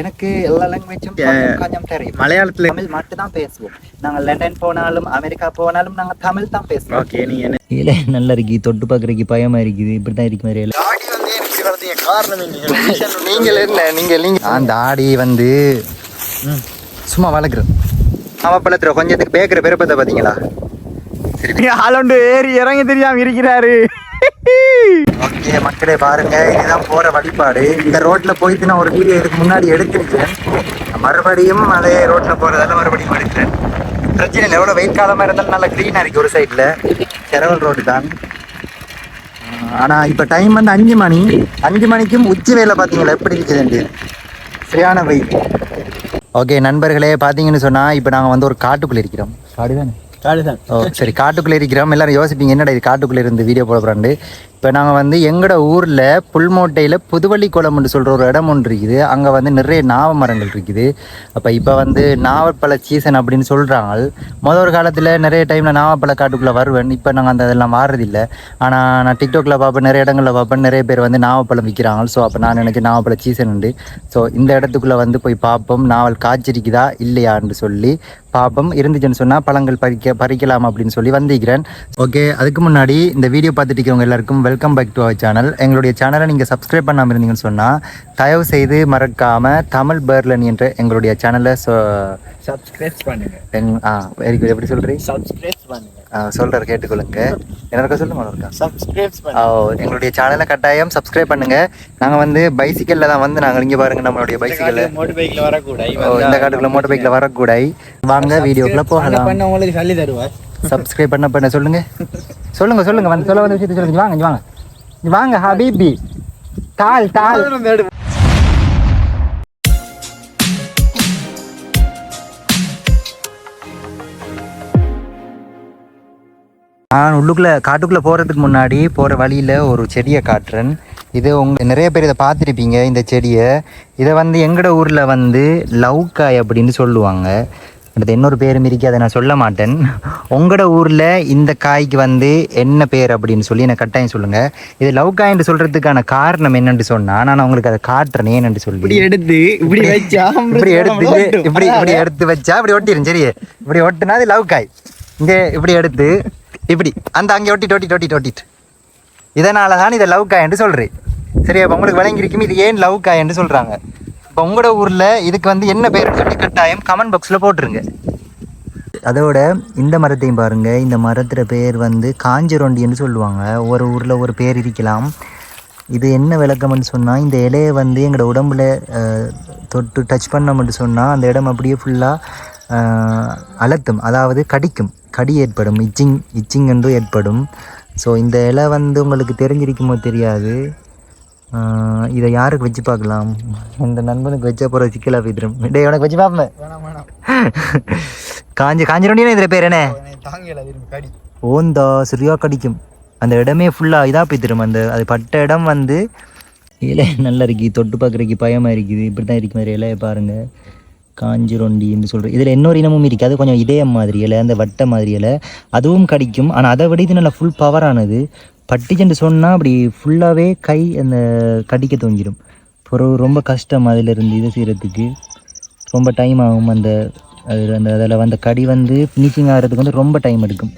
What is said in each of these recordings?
எனக்கு எல்லா லாங்குவேஜும் Yeah. கொஞ்சம் தெரியும். மலையாளத்துல தமிழ் மட்டும் தான் பேசுவோம். நாங்க லண்டன் போனாலும் அமெரிக்கா போனாலும் நாங்க தமிழ் தான் பேசுவோம். ஓகே நீங்க என்ன? இல்ல நல்லா இருக்கு தொட்டு பாக்குறதுக்கு பயமா இருக்குது. இப்படிதான் இருக்கு மாதிரி என்ன நீங்கள் என்ன நீங்க நீங்க அந்த ஆடி வந்து சும்மா வளர்க்குறது அவன் பழத்துல கொஞ்சத்துக்கு பேக்கிற பெருப்பத்தை பாத்தீங்களா சரி ஆளோண்டு ஏறி இறங்க தெரியாம இருக்கிறாரு. ஓகே மக்களே பாருங்க. இதுதான் போற வழிபாடு. இந்த ரோட்ல போயிட்டு நான் ஒரு வீடியோ இதுக்கு முன்னாடி எடுத்திருக்கேன். மறுபடியும் அதே ரோட்ல போறதால மறுபடியும் எடுக்கிறேன். பிரச்சனை இல்லை. எவ்வளோ வெயில் காலமா இருந்தாலும் நல்லா க்ளீனாக இருக்கு ஒரு சைடில் செரவல் ரோடு தான். ஆனா இப்போ டைம் வந்து அஞ்சு மணி. அஞ்சு மணிக்கும் உச்சி வேலை பார்த்தீங்களா? எப்படி இருக்குது சரியான வெயில். ஓகே நண்பர்களே பார்த்தீங்கன்னு சொன்னால் இப்போ நாங்கள் வந்து ஒரு காட்டுக்குள்ளே இருக்கிறோம். காடு தானே காடுதான். ஓ சரி காட்டுக்குள்ளே இருக்கிறோம். எல்லாரும் யோசிப்பீங்க என்னடா இது காட்டுக்குள்ளே இருந்து வீடியோ போட போகிறாண்டு இப்போ நாங்கள் வந்து எங்களோட ஊரில் புல்மோட்டையில் புதுவள்ளி குளம்னு சொல்கிற ஒரு இடம் ஒன்று இருக்குது. அங்கே வந்து நிறைய நாவ மரங்கள் இருக்குது. அப்போ இப்போ வந்து நாவற்பழ சீசன் அப்படின்னு சொல்கிறாங்க மொதல் ஒரு காலத்தில் நிறைய டைமில் நாவப்பழ காட்டுக்குள்ளே வருவேன். இப்போ நாங்கள் அந்த இதெல்லாம் மாறுறதில்லை ஆனால் நான் டிக்டாக்ல பார்ப்பேன் நிறைய இடங்களில் பார்ப்பேன். நிறைய பேர் வந்து நாவப்பழம் விற்கிறாங்க ஸோ அப்போ நான் எனக்கு நாவப்பழ சீசன் உண்டு. ஸோ இந்த இடத்துக்குள்ளே வந்து போய் பார்ப்போம். நாவல் காய்ச்சிருக்குதா இல்லையான்னு சொல்லி பார்ப்போம். இருந்துச்சுன்னு சொன்னால் பழங்கள் பறிக்க பறிக்கலாம் அப்படின்னு சொல்லி வந்திருக்கிறேன். ஓகே அதுக்கு முன்னாடி இந்த வீடியோ பார்த்துட்டு இருக்கிறவங்க எல்லாருக்கும் welcome back to our channel எங்களுடைய சேனலை நீங்கள் சப்ஸ்கிரைப் பண்ணாமல் இருந்தீங்கன்னு சொன்னால் தயவு செய்து மறக்காமல் தமிழ் பேர்லன் என்ற எங்களுடைய சேனலை சப்ஸ்கிரைப் பண்ணுங்க. ஆ வெரி குட் எப்படி சொல்கிறீங்க சப்ஸ்கிரைப் பண்ணுங்க. சொல்கிற கேட்டுக்கொள்ளுங்க. என்னக்கா சொல்லுங்க இருக்கா சப்ஸ்கிரைப் ஓ, எங்களுடைய சேனலை கட்டாயம் சப்ஸ்கிரைப் பண்ணுங்க. நாங்கள் வந்து பைசிக்கல்ல தான் வந்து நாங்கள் இங்கே பாருங்க நம்மளுடைய பைசிக்கல் மோட்டர் பைக்ல வரக்கூடாது. இந்த காட்டுக்குள்ள மோட்டர் பைக்ல வரக்கூடாது. வாங்க வீடியோக்குள்ள போகலாம். உங்களுக்கு சொல்லி தருவார். சப்ஸ்கிரைப் பண்ண பண்ண சொல்லுங்க. சொல்லுங்க சொல்லுங்க. வந்து சொல்ல வந்த விஷயத்தை சொல்லுங்க. வாங்க வாங்க. வாங்க ஹபீபி. தால் தால் நான் உள்ளுக்குள்ள காட்டுக்குள்ள போறதுக்கு முன்னாடி போற வழியில ஒரு செடியை காட்டுறேன். இது உங்க நிறைய பேர் இதை பார்த்துருப்பீங்க இந்த செடியை. இதை வந்து எங்கட ஊர்ல வந்து லவ்காய் அப்படின்னு சொல்லுவாங்க. அடுத்து இன்னொரு பேரும் இருக்கு அதை நான் சொல்ல மாட்டேன். உங்களோட ஊர்ல இந்த காய்க்கு வந்து என்ன பேர் அப்படின்னு சொல்லி எனக்கு கட்டாயம் சொல்லுங்க. இது லவ்காய்ன்னு சொல்றதுக்கான காரணம் என்னன்னு சொன்னா நான் உங்களுக்கு அதை காட்டுறேன் ஏன்னு சொல்லி. இப்படி எடுத்து இப்படி வச்சா இப்படி எடுத்து இப்படி இப்படி எடுத்து வச்சா இப்படி ஒட்டிடும் சரி. இப்படி ஒட்டுனா அது லவ் காய். இங்க இப்படி எடுத்து இப்படி அந்த அங்கே ஒட்டிட்டு ஒட்டிட்டு ஒட்டிட்டு ஒட்டிட்டு. இதனால தான் இதை லவ் காய் என்று சொல்றேன். சரி அப்போ உங்களுக்கு விளங்கிருக்கும் இது ஏன் லவ் காய் என்று சொல்றாங்க? இப்போ உங்களோட ஊரில் இதுக்கு வந்து என்ன பேர் சொல்லி கட்டாயம் கமெண்ட் பாக்ஸில் போட்டுருங்க. அதோட இந்த மரத்தையும் பாருங்க. இந்த மரத்துல பேர் வந்து காஞ்சரொண்டின்னு சொல்லுவாங்க. ஒரு ஊரில் ஒரு பேர் இருக்கலாம். இது என்ன விளக்கம்னு சொன்னால் இந்த இலையை வந்து எங்களோட உடம்புல தொட்டு டச் பண்ணோம்னு சொன்னால் அந்த இடம் அப்படியே ஃபுல்லாக அழுத்தும் அதாவது கடிக்கும். கடி ஏற்படும். இச்சிங் இச்சிங் என்று ஏற்படும். ஸோ இந்த இலை வந்து உங்களுக்கு தெரிஞ்சிருக்குமோ தெரியாது. இதை யாருக்கு வச்சு பார்க்கலாம்? இந்த நண்பனுக்கு வச்ச போகிற சிக்கலா போயிடும் டேய் உனக்கு வச்சு பார்ப்பேன் காஞ்சி காஞ்சிரோண்டியே இதில் பேர் என்ன? ஓந்தா சரியா கடிக்கும். அந்த இடமே ஃபுல்லாக இதாக போய்த்திரும் அந்த அது பட்ட இடம் வந்து இலை நல்லா இருக்கு தொட்டு பாக்குறதுக்கு பயமா இருக்குது. இப்படிதான் இருக்கு மாதிரி இலையை பாருங்க. காஞ்சிரொண்டின்னு சொல்றேன் இதுல இன்னொரு இனமும் இருக்கு. அது கொஞ்சம் இதயம் மாதிரி இலை அந்த வட்ட மாதிரி இலை. அதுவும் கடிக்கும். ஆனா அதை விட இது நல்லா ஃபுல் பவரானது பட்டிச்சுன்னு சொன்னால் அப்படி ஃபுல்லாகவே கை அந்த கடிக்க தோங்கிடும் பிறகு ரொம்ப கஷ்டம் அதிலிருந்து இது செய்கிறதுக்கு ரொம்ப டைம் ஆகும் அந்த அது அந்த அதில் வந்த கடி வந்து ஃபினிஷிங் ஆகிறதுக்கு வந்து ரொம்ப டைம் எடுக்கும்.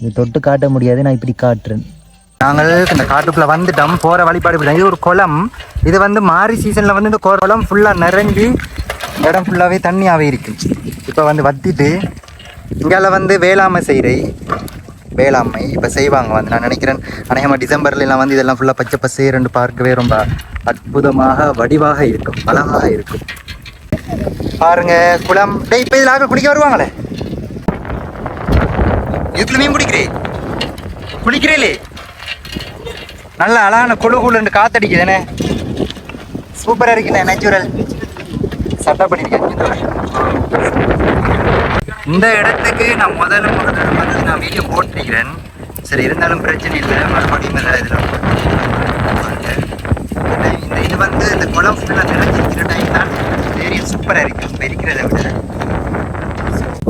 இது தொட்டு காட்ட முடியாது நான் இப்படி காட்டுறேன். நாங்கள் இந்த காட்டுக்குள்ளே வந்துட்டோம். போகிற வழிபாடு இது ஒரு குளம். இது வந்து மாரி சீசனில் வந்து இந்த குளம் ஃபுல்லாக நிறைஞ்சி இடம் ஃபுல்லாகவே தண்ணியாகவே இருக்கு இப்போ வந்து வத்திட்டு இங்கால வந்து வேளாமை செய்கிறேன் வேளாண்மை இப்போ செய்வாங்க. வந்து நான் நினைக்கிறேன் அநேகமாக டிசம்பர்ல எல்லாம் வந்து இதெல்லாம் ஃபுல்லாக பச்சை பசேரண்டு பார்க்கவே ரொம்ப அற்புதமாக வடிவாக இருக்கும் அழகாக இருக்கும். பாருங்க குளம். டே இப்போ இதில் குளிக்க வருவாங்களே? இதுல மீன் பிடிக்கிறே. குளிக்கிறீங்களே நல்ல அழகான குழு குழுன்னு காத்தடிக்குதுண்ணே சூப்பராக இருக்குண்ணே நேச்சுரல் சட்டை பண்ணியிருக்கேன் இந்த இடத்துக்கு நான் முதல்ல முதல்ல வந்து நான் வீடியோ போட்டிருக்கிறேன். சரி இருந்தாலும் பிரச்சனை இல்லை. மறுபடியும் இல்லை இதில் இந்த இது வந்து இந்த குளம் ஃபுல்லாக நிறைஞ்சிருக்கிற டைம் தான் ஏரியா சூப்பராக இருக்குது இப்போ இருக்கிறத விட.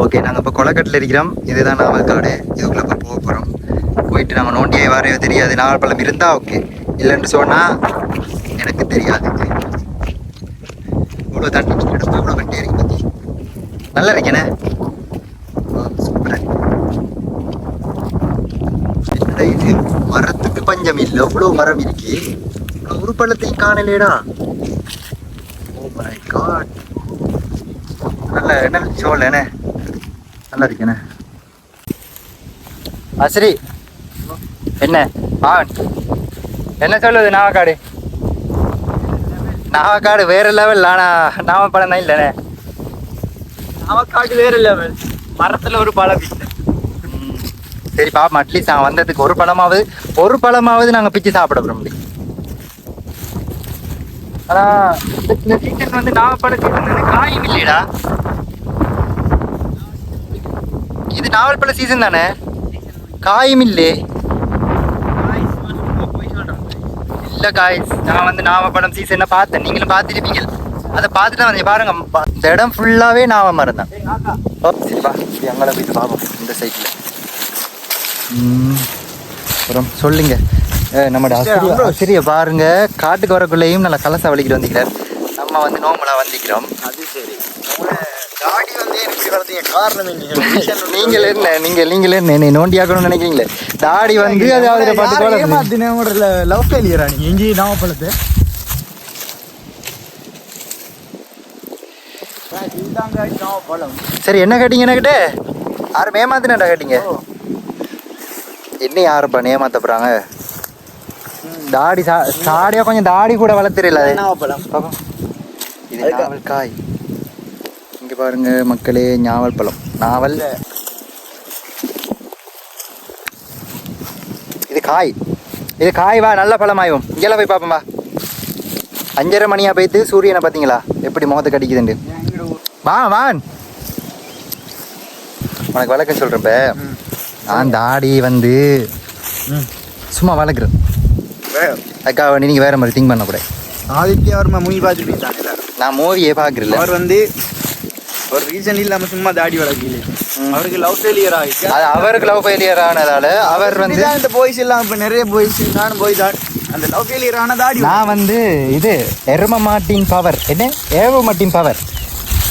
ஓகே நாங்கள் இப்போ கொளக்கட்டில் இருக்கிறோம். இதுதான் நாவல்காடு இதுக்குள்ளே இப்போ போக போகிறோம் போயிட்டு நம்ம நோண்டியே வரையோ தெரியாது. நாவல்பழம் இருந்தால் ஓகே இல்லைன்னு சொன்னால் எனக்கு தெரியாது. இவ்வளோ தண்ணி எடுத்து இவ்வளோ கட்டியா இருக்கு நல்லா இருக்கேனே சூப்பரா இருக்கு. என்னடா இது மரத்துக்கு பஞ்சம் இல்லை எவ்வளோ மரம் இருக்கு. ஒரு பள்ளத்தை காணலேடா. ஓ மை காட் நல்ல என்ன சோழனே நல்லா இருக்கேனே. அசரி என்ன? ஆ என்ன சொல்லுது நாவக்காடு நாவக்காடு வேற லெவல் ஆனா நாம பழம் தான் இல்லைண்ணே நாவக்காடு வேற லெவல் மரத்துல ஒரு பழம் இல்லை சரி பாப்போம். அட்லீஸ்ட் நான் வந்ததுக்கு ஒரு பழமாவது ஒரு பழமாவது நாங்கள் பிச்சு சாப்பிட போற முடியும் ஆனா இந்த- இந்த சீசன் வந்து நாவப்பழ சீசன் வந்து காயும் இல்லையடா. இது நாவல் பழ சீசன் தானே? காயும் இல்லே. இல்ல காய்ஸ் நான் வந்து நாவப்பழம் சீசனை பார்த்தேன். நீங்களும் பார்த்துருப்பீங்க. அதை பார்த்துட்டு தான் வந்தேன் பாருங்க. இந்த இடம் ஃபுல்லாவே நாவ மரம் தான் ஓ சரி வா. இப்படி அங்கே போயிட்டு பார்ப்போம் இந்த சைடில் அப்புறம் சொல்லுங்க. நம்மட ஆசிரியர் ஆசிரியர் பாருங்க காட்டுக்கு வரக்குள்ளேயும் நல்லா கலசா வலிக்கிட்டு வந்திக்கிறார் நம்ம வந்து நோம்பலா வந்திக்கிறோம். அது சரி. தாடி வந்து எனக்கு காரணம் என்ன நீங்கள் என்ன நீங்க நீங்கள் என்ன என்னை நோண்டியாக்கணும்னு நினைக்கிறீங்களே? தாடி வந்து அது அவரை பாட்டு போல லவ் ஃபெயிலியரா நீங்க? எங்கேயும் நாமப்பழம் சரி என்ன கேட்டீங்க என்கிட்ட யாரும் ஏமாத்தினடா கேட்டீங்க? என்ன யாருப்பா ஏமாத்த போறாங்க தாடி தாடியா கொஞ்சம் தாடி கூட வளர்த்துறல. இது நாவல் காய். இங்க பாருங்க மக்களே ஞாவல் பழம். நாவல். இது காய். இது காய் வா நல்ல பழமாயும் இங்கெல்லாம் போய் பார்ப்போம் வா. அஞ்சரை மணியா போயிட்டு சூரியனை பார்த்தீங்களா? எப்படி முகத்தை கடிக்குதுண்டு வா வான். உனக்கு விளக்கம் சொல்கிறேன் இப்போ. நான் தாடி வந்து சும்மா வளர்க்குறேன் அதுக்காக வேண்டி நீங்கள் வேற மாதிரி திங்க் பண்ணக்கூடாது. ஆதித்யா வர்மா மூவி பார்த்துருப்பீங்க நான் மூவியே பார்க்குறல அவர் வந்து ஒரு ரீசன் இல்லாம சும்மா தாடி வளர்க்கல அவருக்கு லவ் ஃபெயிலியர் ஆகிட்டு அது அவருக்கு லவ் ஃபெயிலியர் ஆனதால அவர் வந்து இந்த பாய்ஸ் எல்லாம் இப்ப நிறைய பாய்ஸ் நானும் போய் தான். அந்த லவ் ஃபெயிலியர் ஆன தாடி நான் வந்து இது எரும மாட்டின் பவர் என்ன? ஏவு மாட்டின் பவர்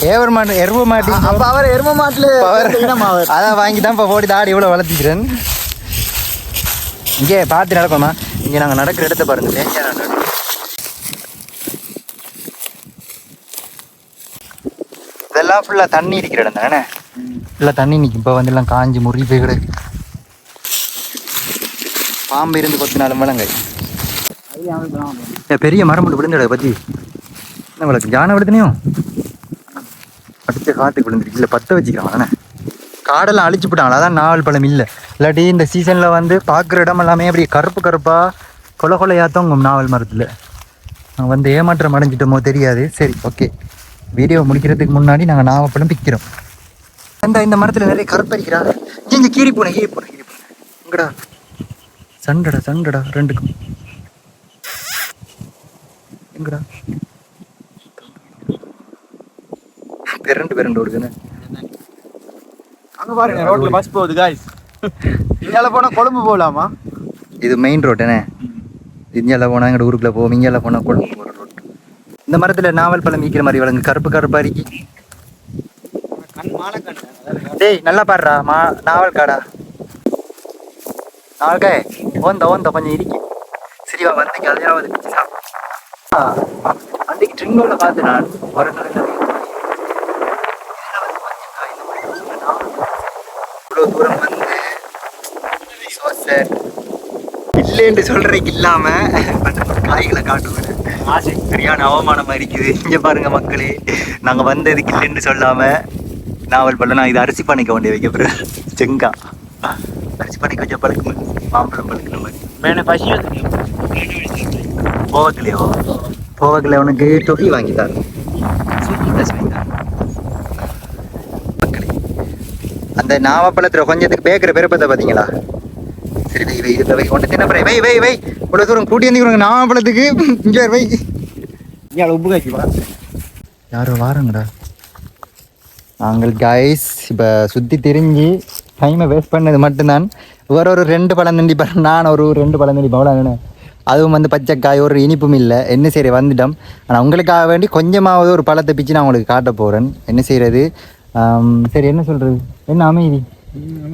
ஏவர் மாட்டு எரும மாட்டின் அப்ப அவர் எரும மாட்டுல அவர்? அதான் வாங்கி தான் இப்போ போடி தாடி இவ்வளோ வளர்த்திக்கிறேன். இங்கே பார்த்து நடப்போமா இங்கே நாங்கள் நடக்கிற இடத்த பாருங்க டேஞ்சரான இடம். இதெல்லாம் ஃபுல்லாக தண்ணி இருக்கிற இடம் தானே? ஃபுல்லாக தண்ணி நிற்கும் இப்போ வந்து எல்லாம் காஞ்சி முறி போய் கிடக்கு. பாம்பு இருந்து கொத்தினாலும் வளங்க ஏ, பெரிய மரம் மட்டும் விழுந்துட பத்தி. என்ன வழக்கு ஜான விழுதுனையும் அடிச்ச காத்துக்கு விழுந்துருக்கு. இல்லை பற்ற வச்சுக்கிறான் தானே காடெல்லாம் அழிச்சு போட்டாங்களா அதான் நாவல் பழம் இல்லை. இல்லாட்டி இந்த சீசனில் வந்து பார்க்குற இடம் எல்லாமே அப்படி கருப்பு கருப்பாக கொலை கொலையாக தொங்கும் நாவல் மரத்தில். நான் வந்து ஏமாற்றம் அடைஞ்சிட்டோமோ தெரியாது. சரி ஓகே வீடியோ முடிக்கிறதுக்கு முன்னாடி நாங்கள் நாவப்பழம் பிக்கிறோம் அந்த இந்த மரத்தில் நிறைய கருப்பரிக்கிறா இங்கே கீரி பூனை கீரி போனேன் கீரி போனேன் இங்கடா. சண்டடா சண்டடா ரெண்டுக்கும். எங்கடா பெரண்டு பெரண்டு ஓடுதுன்னு. அங்க பாருங்க ரோட்ல பஸ் போகுது காய்ஸ் இங்கால போனா கொழும்பு போகலாமா இது மெயின் ரோட் என்ன இங்கெல்லாம் போனால் எங்கள் ஊருக்குள்ளே போவோம் இங்கெல்லாம் போனால் கொழும்பு போகிற ரோட் இந்த மரத்தில் நாவல் பழம் விற்கிற மாதிரி வளங்க கருப்பு கருப்பா இருக்கி. டேய் நல்லா பாடுறா மா நாவல் காடா. நாவல் காய் ஓந்த ஓந்த கொஞ்சம் இருக்கு சரிவா வந்து. ஆ, அன்னைக்கு ட்ரிங்கோட பார்த்து நான் ஒரு இவ்வளோ தூரம் வந்து. இல்லைன்னு சொல்றதுக்கு இல்லாம அந்த ஒரு காய்களை காட்டுவேன் ஆசை சரியான அவமானமா இருக்குது இங்க பாருங்க மக்களே நாங்க வந்ததுக்கு இல்லைன்னு சொல்லாம நாவல் பழம் நான் இது அரிசி பண்ணிக்க வேண்டிய வைக்க செங்கா. அரிசி பண்ணிக்க வச்ச பழக்கு மாம்பழம் பழக்கிற மாதிரி. மேலே பசி வந்து போவக்கிலையோ போவக்கில் உனக்கு டொஃபி வாங்கி தரேன் சூப்பர் ப்ளஸ் வாங்கி தரேன் மக்களே அந்த நாவப்பழத்தில் கொஞ்சத்துக்கு பேக்கிற பெருப்பத்தை பார்த்தீங்களா? சரி வை வை இதில் வை ஒன்று தின்ன வை வை வை. இவ்வளோ தூரம் கூட்டி வந்து நாவப்பழத்துக்கு இங்கே வை. இங்கே உப்பு காய்ச்சி வா யாரோ வாருங்கடா. நாங்கள் கைஸ் இப்போ சுற்றி திரிஞ்சு டைமை வேஸ்ட் பண்ணது மட்டும்தான். வேற ஒரு ரெண்டு பழம் தண்டி நான் ஒரு ரெண்டு பழம் தண்டி பவளம் அதுவும் வந்து பச்சைக்காய் ஒரு இனிப்பும் இல்லை. என்ன செய்ய வந்துட்டோம். ஆனால் உங்களுக்காக வேண்டி கொஞ்சமாவது ஒரு பழத்தை பிச்சு நான் உங்களுக்கு காட்ட போகிறேன் என்ன செய்கிறது சரி என்ன சொல்கிறது என்ன அமைதி?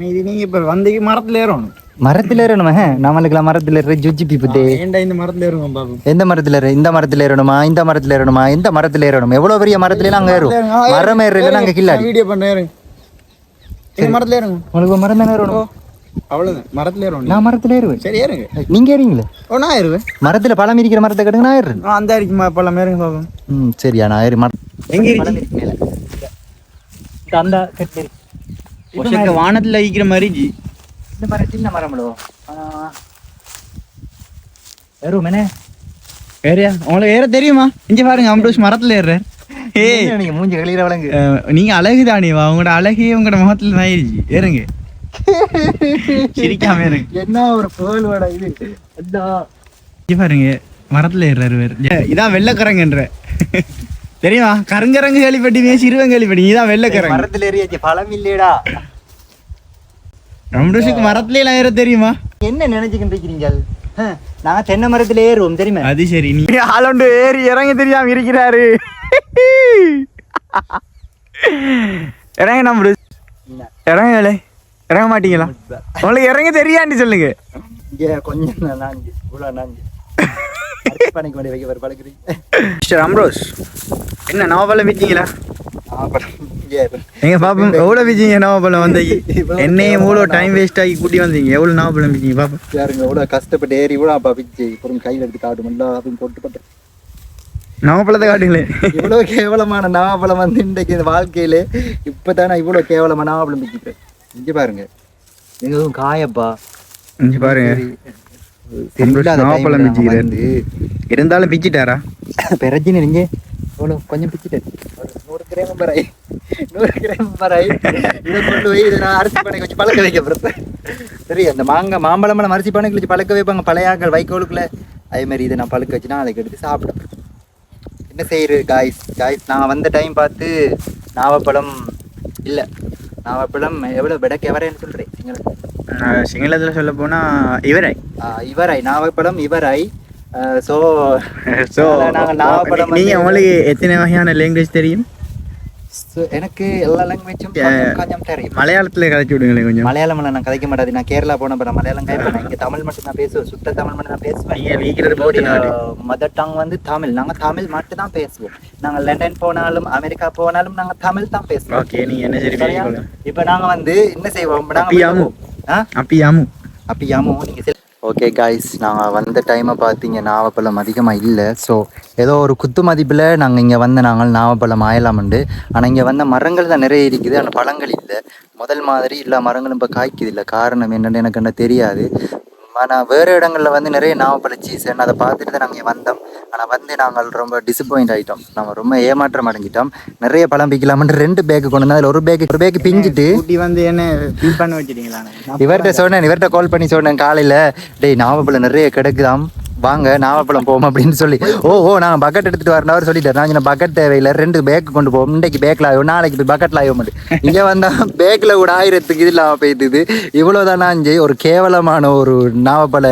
இது நீங்க இப்ப வந்தீங்க மரத்துல ஏறணும். மரத்தில் ஏறணுமா? நம்மளுக்குலாம் மரத்தில் ஏற ஜுஜி பிப்புதே ஏன்டா இந்த மரத்துல ஏறுவோம் பாபு? எந்த மரத்தில் ஏற இந்த மரத்தில் ஏறணுமா? இந்த மரத்தில் ஏறணுமா? எந்த மரத்தில் ஏறணும்? எவ்வளோ பெரிய மரத்துல நாங்கள் ஏறுவோம் மரம் ஏறுறது நாங்கள் கில்லாடி. வீடியோ பண்ண ஏறுங்க இந்த மரத்துல ஏறுங்க உங்களுக்கு மரம் தானே ஏறணும்? அவ்வளவுதான். மரத்துல ஏறணும். நான் மரத்தில் ஏறுவேன். சரி ஏறுங்க. நீங்க ஏறீங்களே ஓ நான் ஏறுவேன். மரத்தில் பழம் இருக்கிற மரத்தை கட்டுங்க நான் ஏறுறேன். அந்த அடிக்கு பழம் ஏறுங்க பாப்போம் ம் சரியா நான் ஏறி மரம் எங்க இருக்கு? அந்த கட்டு ஒசக்க வானத்துல ஈக்கிற மாதிரி ஜி. இந்த மரம் சின்ன மரம்லோ ஏறும் என்ன ஏறியா? உங்களுக்கு ஏற தெரியுமா? இங்க பாருங்க அம்பரூஷ் மரத்துல ஏறுற ஏய். நீங்க மூஞ்சி கழிகிற வழங்கு அஹ், நீங்க அழகு தானிவா உங்களோட அழகே உங்களோட முகத்துல ஆயிருச்சு ஏறுங்க. சிரிக்காம ஏறுங்க. என்ன ஒரு பேல் வடை இது? அதான் இங்க பாருங்க மரத்துல ஏறுறாரு வேறு இதான் வெள்ளக்கரங்கன்ற. தெரியுமா? கருங்கரங்கு கேள்விப்பட்டீங்க சிறுவன் கேள்விப்பட்டீங்க இதான் வெள்ளக்கரங்கு மரத்தில் ஏறியாச்சு. பழம் இல்லையடா. அம்பரூஷுக்கு மரத்துல எல்லாம் ஏற தெரியுமா? என்ன நினைச்சுக்கிட்டு இருக்கிறீங்க நான் தென்னை மரத்தில் ஏறுவோம் தெரியுமா? அது சரி நீ ஆளோண்டு ஏறி இறங்க தெரியாம இருக்கிறாரு. இறங்க நம்ம இறங்க வேலை இறங்க மாட்டீங்களா? உங்களுக்கு இறங்க தெரியாண்டி சொல்லுங்க. கொஞ்சம் நாஞ்சு இவ்வளோ நாஞ்சு பணிக்கு வேண்டிய வைக்க பழக்கிறீங்க மிஸ்டர் அம்ரோஸ் என்ன நவபலம் இங்கே எங்க பாப்போம் எவ்வளவு விஜீங்க நவபலம் வந்தீங்க? என்னையும் எவ்வளோ டைம் வேஸ்ட் ஆகி கூட்டி வந்தீங்க. எவ்வளவு நவபலம் விட்டீங்க பாப்போம். யாருங்க இவ்வளோ கஷ்டப்பட்டு ஏறி இவ்வளோ அப்பா பிச்சு அப்புறம் கையில் எடுத்து காட்டுமெண்டா அப்படின்னு போட்டு போட்டு. நவபலத்தை காட்டுங்களே. இவ்வளோ கேவலமான நாவப்பழம் வந்து இன்றைக்கு இந்த வாழ்க்கையிலே இப்போ தான் இவ்வளோ கேவலமான நாவப்பழம் பிச்சுக்கிறேன் இங்கே பாருங்க. எதுவும் காயப்பா. இங்க பாருங்க. வந்து இருந்தாலும் பிச்சிட்டாரா? பிரச்சனை இல்லைங்க இவ்வளோ கொஞ்சம் பிச்சுட்டேன் ஒரு நூறு கிராம் பராய் நூறு கிராம் பராய் இதை கொண்டு போய் இதை நான் அரிசி பண்ணை வச்சு பழக்க வைக்க சரி அந்த மாங்காய் மாம்பழம் அரிசி பண்ணைக்கு வச்சு பழக்க வைப்பாங்க. பழைய ஆக்கள் வைக்கோலுக்குள்ள. அதே மாதிரி இதை நான் பழுக்க வச்சு நாளைக்கு எடுத்து சாப்பிடுறேன் என்ன செய்யுது காய்ஸ் காய்ஸ் நான் வந்த டைம் பார்த்து நாவப்பழம் இல்லை. நாவப்பழம் எவ்வளோ பெடக்கு எவரேன்னு சொல்கிறேன் நீங்கள். சிங்களத்துல சொல்ல போனா இவரை இவரை நாவப்பழம் இவரை ஸோ ஸோ நாங்கள் நாவப்பழம் நீங்க உங்களுக்கு எத்தனை வகையான லாங்குவேஜ் தெரியும்? எனக்கு எல்லா லாங்குவேஜும் கொஞ்சம் தெரியும். மலையாளத்துல கதைச்சு விடுங்களேன் கொஞ்சம். மலையாளம் நான் கதைக்க மாட்டாது. நான் கேரளா போனப்ப நான் மலையாளம் கைப்பேன் இங்கே தமிழ் மட்டும் தான் பேசுவேன். சுத்த தமிழ் மட்டும் தான் பேசுவேன். நீங்க மதர் டங் வந்து தமிழ். நாங்கள் தமிழ் மட்டும் தான் பேசுவோம். நாங்கள் லண்டன் போனாலும் அமெரிக்கா போனாலும் நாங்கள் தமிழ் தான் பேசுவோம். ஓகே நீங்க என்ன சரி இப்ப நாங்க வந்து என்ன செய்வோம்? நாங்க அப்பியாமு. ஆ? அப்பியாமு அப்பியாமோ நீங்க ஓகே காய்ஸ் நாங்கள் வந்த டைமை பார்த்தீங்க நாவப்பழம் அதிகமாக இல்லை. ஸோ ஏதோ ஒரு குத்து மதிப்பில் நாங்கள் இங்கே வந்த நாங்கள் நாவப்பழம் ஆயலாமண்டு. ஆனால் இங்கே வந்த மரங்கள் தான் நிறைய இருக்குது ஆனால் பழங்கள் இல்லை. முதல் மாதிரி எல்லா மரங்களும் இப்போ காய்க்குது இல்லை. காரணம் என்னன்னு எனக்கு என்ன தெரியாது. ஆனால் வேறு இடங்களில் வந்து நிறைய நாவப்பழ சீசன் அதை பார்த்துட்டு தான் நாங்கள் வந்தோம். ஆனால் வந்து நாங்கள் ரொம்ப டிசப்பாயிண்ட் ஆகிட்டோம் நம்ம ரொம்ப ஏமாற்றம் அடைஞ்சிட்டோம். நிறைய பழம் பிக்கலாம்னு ரெண்டு பேக்கு கொண்டு வந்து அதில் ஒரு பேக்கு ஒரு பேக்கு பிஞ்சிட்டு வந்து என்ன பண்ண வச்சிட்டீங்களா இவர்கிட்ட சொன்னேன் இவர்கிட்ட கால் பண்ணி சொன்னேன் காலையில். டேய் நாவப்பழம் நிறைய கிடைக்குதாம். வாங்க நாவப்பழம் போவோம் அப்படின்னு சொல்லி. ஓ ஓ நாங்கள் பக்கெட் எடுத்துட்டு வரணும் அவர் சொல்லிட்டார். நான் சொன்ன பக்கெட் தேவையில்லை ரெண்டு பேக் கொண்டு போவோம். இன்றைக்கு பேக்கில் ஆகும் நாளைக்கு போய் பக்கெட்டில் ஆக மாட்டேன் இங்கே வந்தால் பேக்கில் கூட ஆயிரத்துக்கு இது இல்லாமல் போயிடுது இவ்வளோதான் நான் ஒரு கேவலமான ஒரு நாவப்பழ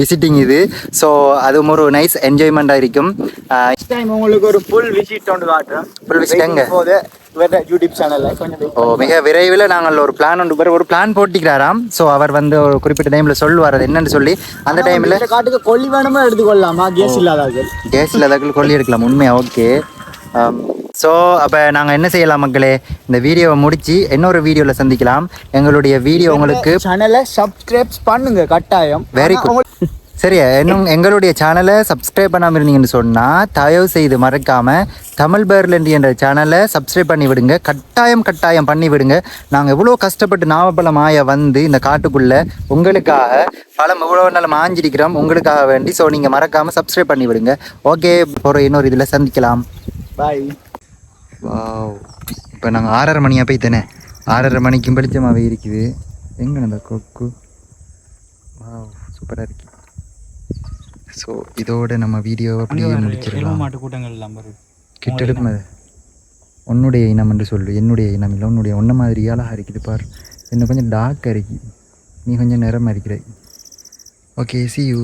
விசிட்டிங் இது. ஸோ அதுவும் ஒரு நைஸ் என்ஜாய்மெண்ட்டாக இருக்கும். உங்களுக்கு ஒரு ஃபுல் விசிட் ஒன்று காட்டுறோம் Full visit எங்க? யூடியூப் சேனல்ல கொஞ்சம் ஓ மிக விரைவில் நாங்கள் ஒரு பிளான் ஒன்று ஒரு பிளான் போட்டிக்கிறாராம் ஸோ அவர் வந்து ஒரு குறிப்பிட்ட டைமில் சொல்லுவார் என்னன்னு சொல்லி. அந்த டைமில் காட்டுக்கு கொல்லி வேணுமா எடுத்துக்கொள்ளலாமா? கேஸ் இல்லாதவர்கள். கேஸ் இல்லாதவர்கள் கொல்லி எடுக்கலாம் உண்மையா? ஓகே ஸோ அப்போ நாங்கள் என்ன செய்யலாம் மக்களே? இந்த வீடியோவை முடிச்சு இன்னொரு வீடியோவில் சந்திக்கலாம். எங்களுடைய வீடியோ உங்களுக்கு சேனலை சப்ஸ்கிரைப் பண்ணுங்க கட்டாயம். வெரி குட் சரியா? இன்னும் எங்களுடைய சேனலை சப்ஸ்கிரைப் பண்ணாமல் இருந்தீங்கன்னு சொன்னால் தயவு செய்து மறக்காமல் தமிழ் பேர்லண்டி என்ற சேனலை சப்ஸ்கிரைப் பண்ணி விடுங்க. கட்டாயம் கட்டாயம் பண்ணி விடுங்க. நாங்கள் எவ்வளோ கஷ்டப்பட்டு நாவப்பழம் வந்து இந்த காட்டுக்குள்ளே உங்களுக்காக பழம் எவ்வளோ நாள் மாஞ்சிருக்கிறோம் உங்களுக்காக வேண்டி. ஸோ நீங்கள் மறக்காமல் சப்ஸ்கிரைப் பண்ணி விடுங்க. ஓகே போகிற இன்னொரு இதில் சந்திக்கலாம். பாய் வாவ் இப்போ நாங்கள் ஆறரை மணியாக போய் தானே? ஆறரை மணிக்கும் வெளிச்சமாகவே இருக்குது. எங்கே அந்த கொக்கு? சூப்பராக இருக்குது ஸோ இதோட நம்ம வீடியோவை அப்படியே முடிச்சிடலாம். மாட்டு கூட்டங்கள் எல்லாம் உன்னுடைய இனம் என்று சொல்லு என்னுடைய இனம் இல்லை. உன்னுடைய ஒன்றை மாதிரி அழகாக இருக்குது பார். என்ன கொஞ்சம் டார்க்காக இருக்கு நீ கொஞ்சம் நிறமாக இருக்கிற ஓகே சி யூ